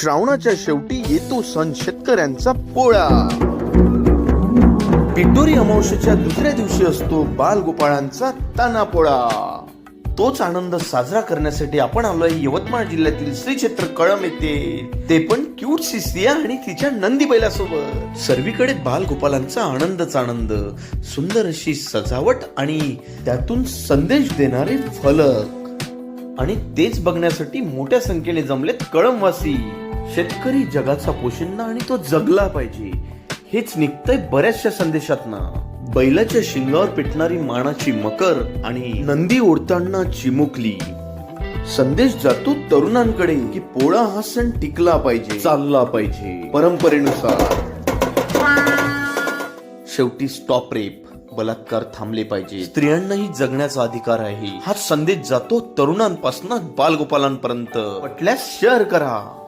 श्रावणाच्या शेवटी येतो सण शेतकऱ्यांचा पोळा. पिठोरी अमावस्येच्या दुसऱ्या दिवशी असतो बालगोपाळांचा ताना पोळा. तोच आनंद साजरा करण्यासाठी आपण आलोय यवतमाळ जिल्ह्यातील श्री क्षेत्र कळम येथे. ते पण क्यूट सिसिया आणि तिच्या नंदी बैलासोबत. सर्वीकडे बालगोपालांचा आनंदच आनंद. सुंदर अशी सजावट आणि त्यातून संदेश देणारे फलक. आणि तेच बघण्यासाठी मोठ्या संख्येने जमलेत कळमवासी शेतकरी जगाचा पोशिंदा आणि तो जगला पाहिजे. हेच निघतंय बऱ्याचशा संदेशातनं. बैलाच्या शिंगावर पेटणारी मानाची मकर आणि नंदी ओढताना चिमुकली. संदेश जातो तरुणांकडे की पोळा हा सण टिकला पाहिजे चालला पाहिजे परंपरेनुसार. शेवटी स्टॉप रेप बलात्कार थांबले पाहिजे. स्त्रियांनाही जगण्याचा अधिकार आहे. हा संदेश जातो तरुणांपासून बालगोपालांपर्यंत. पटल्यास शेअर करा.